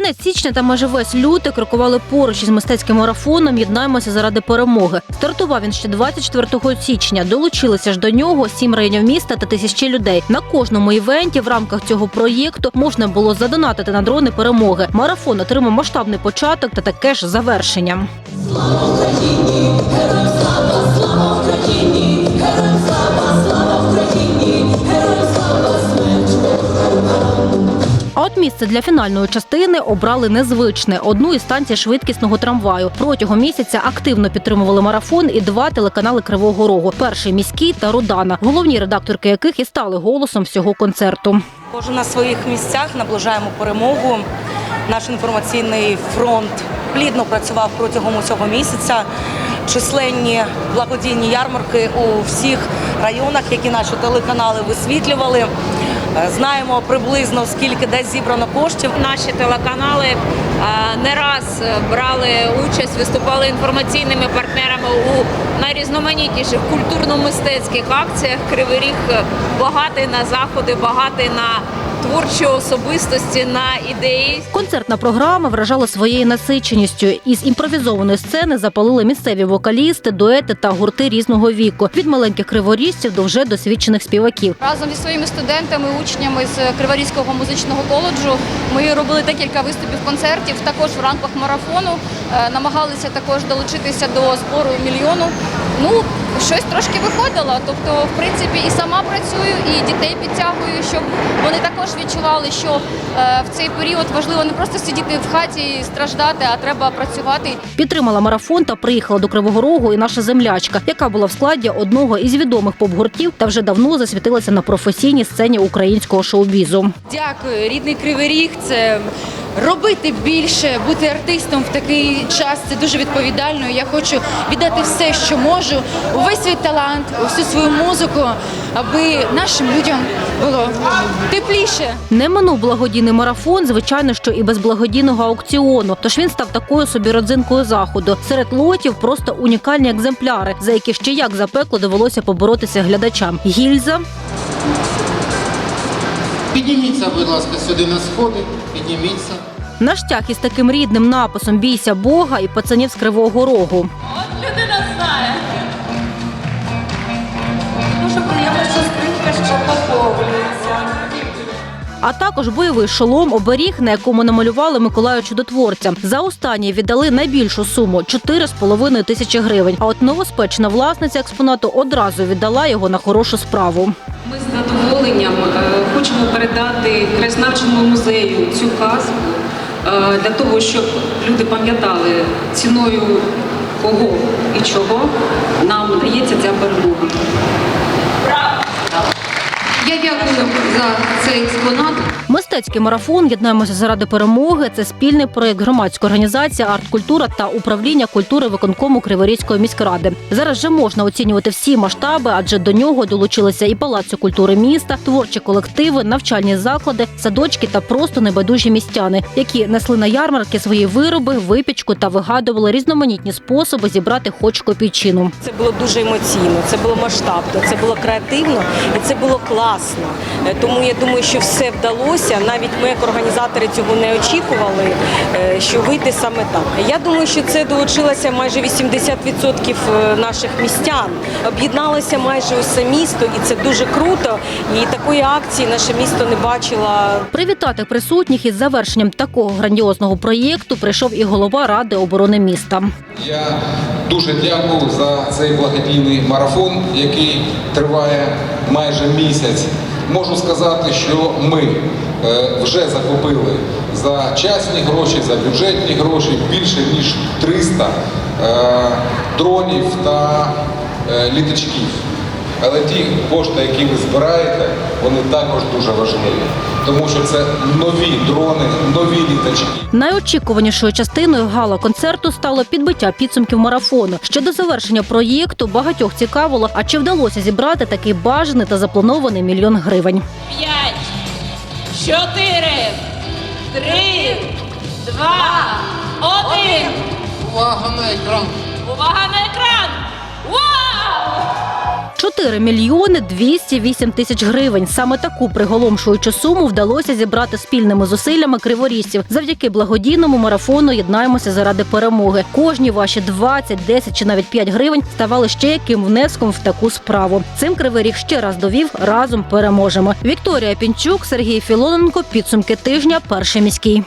Кінець січня та майже весь лютий крокували поруч із мистецьким марафоном Єднаємося заради перемоги. Стартував він ще 24 січня. Долучилися ж до нього сім районів міста та тисячі людей. На кожному івенті в рамках цього проєкту можна було задонатити на дрони перемоги. Марафон отримав масштабний початок та таке ж завершення. А от місце для фінальної частини обрали незвичне одну із станцій швидкісного трамваю. Протягом місяця активно підтримували марафон і два телеканали Кривого Рогу: перший міський та Рудана, головні редакторки яких і стали голосом всього концерту. Кожен на своїх місцях наближаємо перемогу. Наш інформаційний фронт плідно працював протягом усього місяця. Численні благодійні ярмарки у всіх районах, які наші телеканали висвітлювали. Е, Знаємо приблизно скільки десь зібрано коштів. Наші телеканали е, не раз е, брали участь, виступали інформаційними партнерами у найрізноманітніших культурно-мистецьких акціях. Кривий Ріг багатий на заходи, багатий на творчі особистості, на ідеї. Концертна програма вражала своєю насиченістю. Із імпровізованої сцени запалили місцеві вокалісти, дуети та гурти різного віку від маленьких криворіжців до вже досвідчених співаків. Разом зі своїми студентами, учнями з Криворізького музичного коледжу ми робили декілька виступів концертів. Також в рамках марафону Е, намагалися також долучитися до збору мільйону. Ну щось трошки виходило. Тобто, в принципі, і сама працюю, і дітей підтягую, щоб вони також відчували, що е, в цей період важливо не просто сидіти в хаті і страждати, а треба працювати. Підтримала марафон та приїхала до Кривого Рогу і наша землячка, яка була в складі одного із відомих поп-гуртів та вже давно засвітилася на професійній сцені українського шоу-бізу. Дякую, рідний кривий ріг. Це робити більше, бути артистом в такий час. Це дуже відповідально. Я хочу віддати все, що можу, увесь свій талант, усю свою музику, аби нашим людям було тепліше. Не минув благодійний марафон, звичайно, що і без благодійного аукціону. Тож він став такою собі родзинкою заходу. Серед лотів просто унікальні екземпляри, за які ще як запекло довелося поборотися глядачам. Гільза, Підніміться, будь ласка, сюди на сходи, підніміться. наштяг із таким рідним написом Бійся Бога і пацанів з Кривого Рогу. Людина знає. Дуже приємно, що скринька ще поповнюється. А також бойовий шолом оберіг, на якому намалювали Миколаю Чудотворця. За останній віддали найбільшу суму 4,5 тисячі гривень. А от новоспечна власниця експонату одразу віддала його на хорошу справу. Ми з задоволенням е, хочемо передати краєзнавчому музею цю казку е, для того, щоб люди пам'ятали ціною кого і чого нам дається ця перемога. Я дякую за цей експонат. Мистецький марафон Єднаємося заради перемоги. Це спільний проект громадської організації «Арткультура» та управління культури виконкому Криворізької міськради. Зараз вже можна оцінювати всі масштаби, адже до нього долучилися і палаци культури міста, творчі колективи, навчальні заклади, садочки та просто небайдужі містяни, які несли на ярмарки свої вироби, випічку та вигадували різноманітні способи зібрати хоч копійчину. Це було дуже емоційно, це було масштабно, це було креативно і це було класно. Е, Тому я думаю, що все вдалося. Навіть ми, як організатори, цього не очікували, е, що вийде саме так. Я думаю, що це долучилося майже 80% наших містян. Об'єдналося майже усе місто, і це дуже круто. І такої акції наше місто не бачило Привітати присутніх із завершенням такого грандіозного проєкту прийшов і голова ради оборони міста. Я дуже дякую за цей благодійний марафон, який триває майже місяць. Можу сказати, що ми е, вже закупили за частні гроші, за бюджетні гроші більше ніж 300 е, дронів та е, літачків. Але ті кошти, які ви збираєте, вони також дуже важливі, тому що це нові дрони, нові літачки. Найочікуванішою частиною гала-концерту стало підбиття підсумків марафону. Ще до завершення проєкту багатьох цікавило, а чи вдалося зібрати такий бажаний та запланований мільйон гривень. П'ять, чотири, три, два, один. Увага на екран! 4 мільйони 208 тисяч гривень. Саме таку приголомшуючу суму вдалося зібрати спільними зусиллями криворіжців. Завдяки благодійному марафону єднаємося заради перемоги. Кожні ваші 20, 10 чи навіть 5 гривень ставали ще яким внеском в таку справу. Цим кривий ріг ще раз довів разом переможемо. Вікторія Пінчук, Сергій Філоненко. Підсумки тижня. Перший міський.